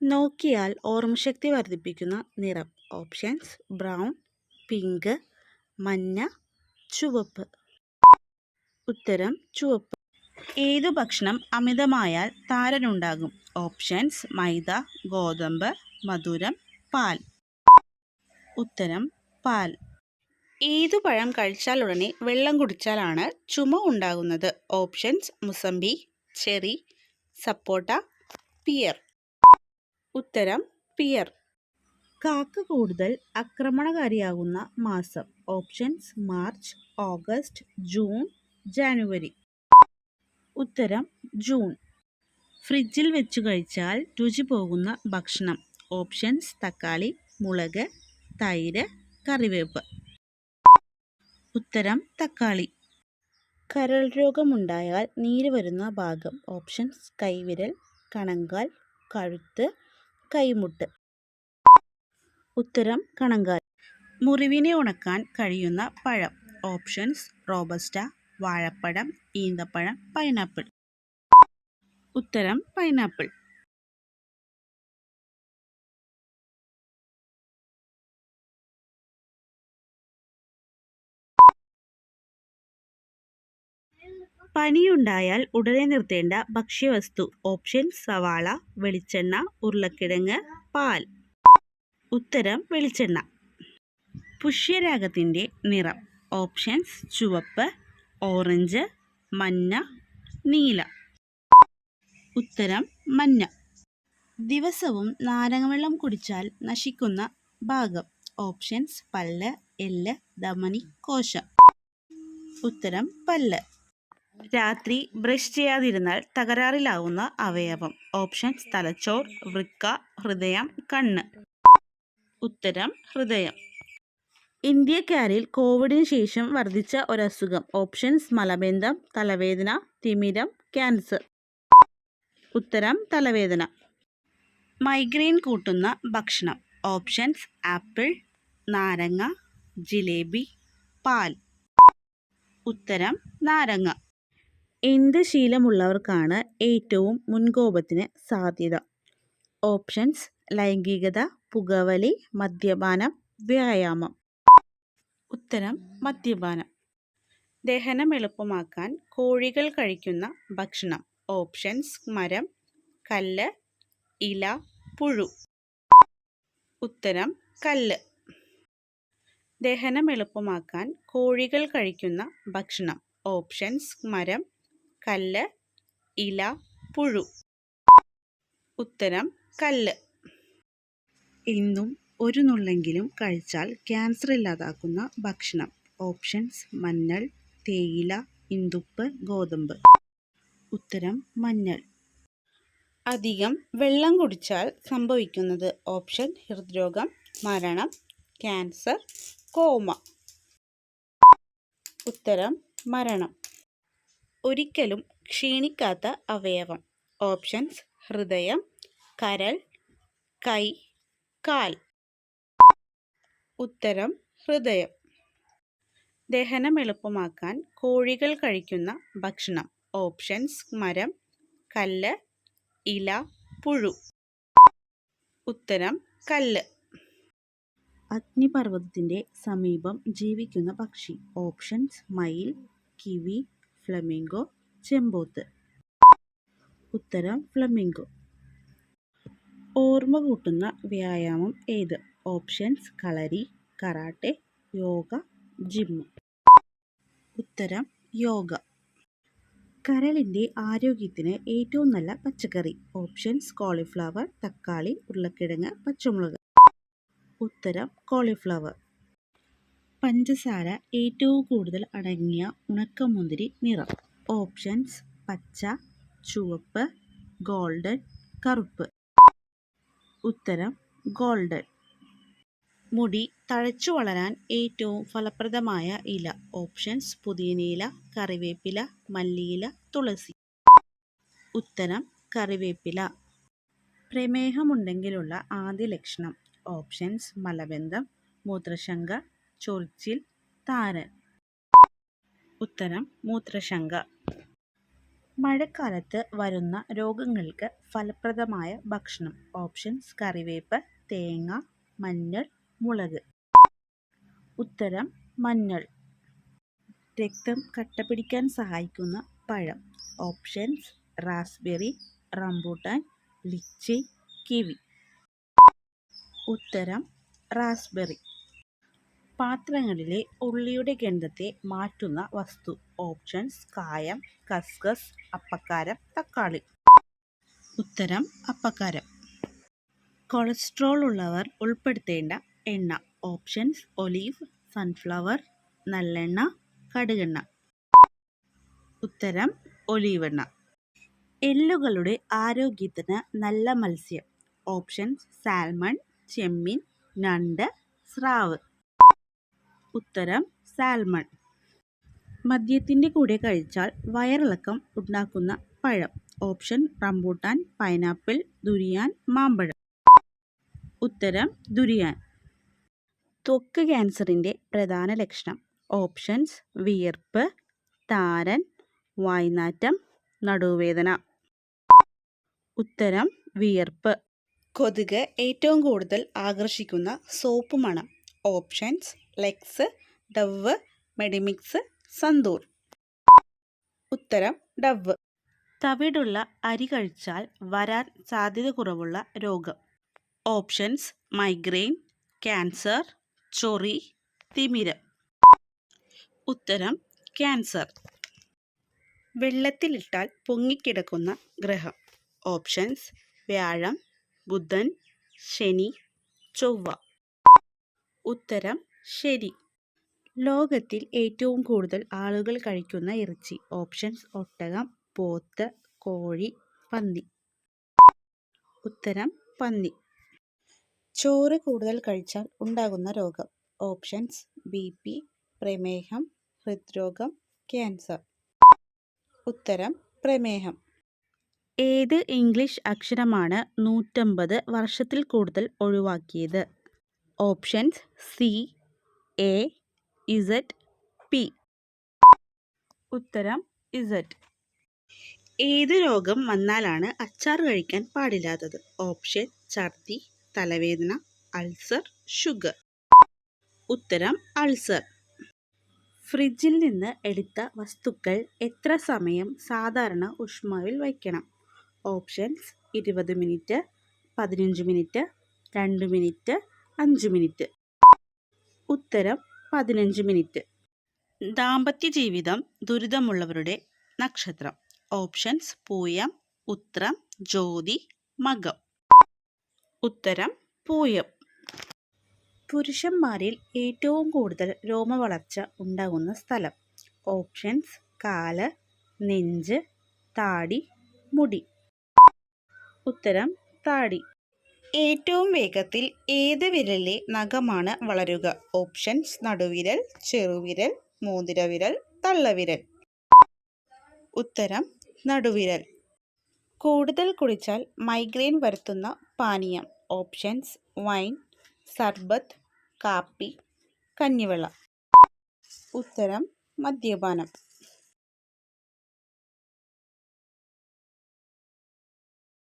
നോക്കിയാൽ ഓർമ്മശക്തി വർദ്ധിപ്പിക്കുന്ന നിറം. ഓപ്ഷൻസ് ബ്രൗൺ പിങ്ക് മഞ്ഞ ചുവപ്പ്. ഉത്തരം ചുവപ്പ്. ഏതു ഭക്ഷണം അമിതമായാൽ താരനുണ്ടാകും. ഓപ്ഷൻസ് മൈദ ഗോതമ്പ് മധുരം പാൽ. ഉത്തരം പാൽ. ഏതു പഴം കഴിച്ചാൽ ഉടനെ വെള്ളം കുടിച്ചാലാണ് ചുമ ഉണ്ടാകുന്നത്. ഓപ്ഷൻസ് മുസമ്പി ചെറി സപ്പോട്ട പിയർ. ഉത്തരം പിയർ. കാക്ക കൂടുതൽ ആക്രമണകാരിയാകുന്ന മാസം. Options March August June January. ഉത്തരം ജൂൺ. ഫ്രിഡ്ജിൽ വെച്ച് കഴിച്ചാൽ രുചി പോകുന്ന ഭക്ഷണം. ഓപ്ഷൻസ് തക്കാളി മുളക് തൈര് കറിവേപ്പ്. ഉത്തരം തക്കാളി. കരൾ രോഗമുണ്ടായാൽ നീര് വരുന്ന ഭാഗം. ഓപ്ഷൻസ് കൈവിരൽ കണങ്കാൽ കഴുത്ത് കൈമുട്ട്. ഉത്തരം കണങ്കാൽ. മുറിവിനെ ഉണക്കാൻ കഴിയുന്ന പഴം. ഓപ്ഷൻസ് റോബസ്റ്റ വാഴപ്പഴം ഈന്തപ്പഴം പൈനാപ്പിൾ. ഉത്തരം പൈനാപ്പിൾ. പനിയുണ്ടായാൽ ഉടനെ നിർത്തേണ്ട ഭക്ഷ്യവസ്തു ഓപ്ഷൻ സവാള വെളിച്ചെണ്ണ ഉരുളക്കിഴങ്ങ് പാൽ. ഉത്തരം വെളിച്ചെണ്ണ. പുഷ്യരാഗത്തിന്റെ നിറം. ഓപ്ഷൻസ് ചുവപ്പ് ഓറഞ്ച് മഞ്ഞ നീല. ഉത്തരം മഞ്ഞ. ദിവസവും നാരങ്ങവെള്ളം കുടിച്ചാൽ നശിക്കുന്ന ഭാഗം. ഓപ്ഷൻസ് പല്ല് എല്ല് ധമനി കോശം. ഉത്തരം പല്ല്. രാത്രി ബ്രഷ് ചെയ്യാതിരുന്നാൽ തകരാറിലാവുന്ന അവയവം. ഓപ്ഷൻസ് തലച്ചോർ വൃക്ക ഹൃദയം കണ്ണ്. ഉത്തരം ഹൃദയം. ഇന്ത്യക്കാരിൽ കോവിഡിന് ശേഷം വർദ്ധിച്ച ഒരസുഖം. ഓപ്ഷൻസ് മലബന്ധം തലവേദന തിമിരം ക്യാൻസർ. ഉത്തരം തലവേദന. മൈഗ്രെയിൻ കൂട്ടുന്ന ഭക്ഷണം. ഓപ്ഷൻസ് ആപ്പിൾ നാരങ്ങ ജിലേബി പാൽ. ഉത്തരം നാരങ്ങ. എന്ത് ശീലമുള്ളവർക്കാണ് ഏറ്റവും മുൻകോപത്തിന് സാധ്യത? ഓപ്ഷൻസ് ലൈംഗികത പുകവലി മദ്യപാനം വ്യായാമം. ഉത്തരം മദ്യപാനം. ദഹനം എളുപ്പമാക്കാൻ കോഴികൾ കഴിക്കുന്ന ഭക്ഷണം. ഓപ്ഷൻസ് മരം കല്ല് ഇല പുഴു. ഉത്തരം കല്ല്. ദഹനം എളുപ്പമാക്കാൻ കോഴികൾ കഴിക്കുന്ന ഭക്ഷണം. ഓപ്ഷൻസ് മരം കല്ല് ഇല പുഴു. ഉത്തരം കല്ല്. എന്നും ഒരു നുള്ളെങ്കിലും കഴിച്ചാൽ ക്യാൻസർ ഇല്ലാതാക്കുന്ന ഭക്ഷണം. ഓപ്ഷൻസ് മഞ്ഞൾ തേയില ഇന്ദുപ്പ് ഗോതമ്പ്. ഉത്തരം മഞ്ഞൾ. അധികം വെള്ളം കുടിച്ചാൽ സംഭവിക്കുന്നത് ഓപ്ഷൻ ഹൃദ്രോഗം മരണം ക്യാൻസർ കോമ. ഉത്തരം മരണം. ഒരിക്കലും ക്ഷീണിക്കാത്ത അവയവം. ഓപ്ഷൻസ് ഹൃദയം കരൾ കൈ കാൽ. ഉത്തരം ഹൃദയം. ദഹനം എളുപ്പമാക്കാൻ കോഴികൾ കഴിക്കുന്ന ഭക്ഷണം. ഓപ്ഷൻസ് മരം കല്ല് ഇല പുഴു. ഉത്തരം കല്ല്. അഗ്നിപർവതത്തിന്റെ സമീപം ജീവിക്കുന്ന പക്ഷി. ഓപ്ഷൻസ് മയിൽ കിവി ഫ്ലമിംഗോ ചെമ്പോത്ത്. ഉത്തരം ഫ്ലമിംഗോ. ഓർമ്മ കൂട്ടുന്ന വ്യായാമം ഏത്? Options kalari karate yoga gym ഉത്തരം യോഗ. കരളിന്റെ ആരോഗ്യത്തിന് ഏറ്റവും നല്ല പച്ചക്കറി. ഓപ്ഷൻസ് കോളിഫ്ലവർ തക്കാളി ഉരുളക്കിഴങ്ങ് പച്ചമുളക്. ഉത്തരം കോളിഫ്ലവർ. പഞ്ചസാര ഏറ്റവും കൂടുതൽ അടങ്ങിയ ഉണക്കമുന്തിരി നിറം. ഓപ്ഷൻസ് പച്ച ചുവപ്പ് ഗോൾഡൻ കറുപ്പ്. ഉത്തരം ഗോൾഡൻ. മുടി തഴച്ചു വളരാൻ ഏറ്റവും ഫലപ്രദമായ ഇല. ഓപ്ഷൻസ് പുതിയനയില കറിവേപ്പില മല്ലിയില തുളസി. ഉത്തരം കറിവേപ്പില. പ്രമേഹമുണ്ടെങ്കിലുള്ള ആദ്യ ലക്ഷണം. ഓപ്ഷൻസ് മലബന്ധം മൂത്രശങ്ക ചൊറിച്ചിൽ താരൻ. ഉത്തരം മൂത്രശങ്ക. മഴക്കാലത്ത് വരുന്ന രോഗങ്ങൾക്ക് ഫലപ്രദമായ ഭക്ഷണം. ഓപ്ഷൻസ് കറിവേപ്പ് തേങ്ങ മഞ്ഞൾ മുളക്. ഉത്തരം മഞ്ഞൾ. രക്തം കട്ട പിടിക്കാൻ സഹായിക്കുന്ന പഴം. Options raspberry rambutan lychee kiwi. ഉത്തരം റാസ്ബെറി. പാത്രങ്ങളിലെ ഉള്ളിയുടെ ഗന്ധത്തെ മാറ്റുന്ന വസ്തു. ഓപ്ഷൻസ് കായം കസ്കസ് അപ്പക്കാരം തക്കാളി. ഉത്തരം അപ്പക്കാരം. കൊളസ്ട്രോൾ ഉള്ളവർ ഉൾപ്പെടുത്തേണ്ട എണ്ണ. ഓപ്ഷൻസ് ഒലീവ് സൺഫ്ലവർ നല്ലെണ്ണ കടുകെണ്ണ. ഉത്തരം ഒലീവ് എണ്ണ എല്ലുകളുടെ ആരോഗ്യത്തിന് നല്ല മത്സ്യം. ഓപ്ഷൻസ് സാൽമൺ ചെമ്മീൻ നണ്ട് സ്രാവ്. ഉത്തരം സാൽമൺ. മദ്യത്തിന്റെ കൂടെ കഴിച്ചാൽ വയറിളക്കം ഉണ്ടാക്കുന്ന പഴം. ഓപ്ഷൻ റംബൂട്ടാൻ പൈനാപ്പിൾ ദുരിയാൻ മാമ്പഴം. ഉത്തരം ദുരിയാൻ. ത്വക്ക് ക്യാൻസറിന്റെ പ്രധാന ലക്ഷണം. ഓപ്ഷൻസ് വിയർപ്പ് താരൻ വായ്നാറ്റം നടുവേദന. ഉത്തരം വിയർപ്പ്. കൊതുക് ഏറ്റവും കൂടുതൽ ആകർഷിക്കുന്ന സോപ്പ് മണം. Options Lux Dove Medimix Santoor. ഉത്തരം ഡവ്. തവിടുള്ള അരി കഴിച്ചാൽ വരാൻ സാധ്യത കുറവുള്ള രോഗം. ഓപ്ഷൻസ് മൈഗ്രെയിൻ ക്യാൻസർ ചൊറി തിമിരം. ഉത്തരം ക്യാൻസർ. വെള്ളത്തിലിട്ടാൽ പൊങ്ങിക്കിടക്കുന്ന ഗ്രഹം. ഓപ്ഷൻസ് വ്യാഴം ബുധൻ ശനി ചൊവ്വ. ഉത്തരം ശരി. ലോകത്തിൽ ഏറ്റവും കൂടുതൽ ആളുകൾ കഴിക്കുന്ന ഇറച്ചി. ഓപ്ഷൻസ് ഒട്ടകം പോത്ത് കോഴി പന്നി. ഉത്തരം പന്നി. ചോറ് കൂടുതൽ കഴിച്ചാൽ ഉണ്ടാകുന്ന രോഗം. ഓപ്ഷൻസ് ബി പി പ്രമേഹം ഹൃദ്രോഗം ക്യാൻസർ. ഉത്തരം പ്രമേഹം. ഏത് ഇംഗ്ലീഷ് അക്ഷരമാണ് നൂറ്റമ്പത് വർഷത്തിൽ കൂടുതൽ ഒഴിവാക്കിയത്? Options C A Z P. ഉത്തരം ഇസറ്റ് ഏത് രോഗം വന്നാലാണ് അച്ചാർ കഴിക്കാൻ പാടില്ലാത്തത്? ഓപ്ഷൻ ഛർദി തലവേദന അൾസർ ഷുഗർ. ഉത്തരം അൾസർ. ഫ്രിഡ്ജിൽ നിന്ന് എടുത്ത വസ്തുക്കൾ എത്ര സമയം സാധാരണ ഉഷ്മാവിൽ വയ്ക്കണം? ഓപ്ഷൻസ് ഇരുപത് മിനിറ്റ് പതിനഞ്ച് മിനിറ്റ് രണ്ട് മിനിറ്റ് അഞ്ച് മിനിറ്റ്. ഉത്തരം പതിനഞ്ച് മിനിറ്റ്. ദാമ്പത്യ ജീവിതം ദുരിതമുള്ളവരുടെ നക്ഷത്രം. ഓപ്ഷൻസ് പൂയം ഉത്രം ജ്യോതി മകം. ഉത്തരം പൂയം. പുരുഷന്മാരിൽ ഏറ്റവും കൂടുതൽ രോമവളർച്ച ഉണ്ടാകുന്ന സ്ഥലം. ഓപ്ഷൻസ് കാൽ നെഞ്ച് താടി മുടി. ഉത്തരം താടി. ഏറ്റവും വേഗത്തിൽ ഏത് വിരലിലെ നഖമാണ് വളരുക? ഓപ്ഷൻസ് നടുവിരൽ ചെറുവിരൽ മോതിരവിരൽ തള്ളവിരൽ. ഉത്തരം നടുവിരൽ. കൂടുതൽ കുടിച്ചാൽ മൈഗ്രെയിൻ വരുത്തുന്ന പാനീയം. ഓപ്ഷൻസ് വൈൻ സർബത്ത് കാപ്പി കഞ്ഞിവെള്ളം. ഉത്തരം മദ്യപാനം.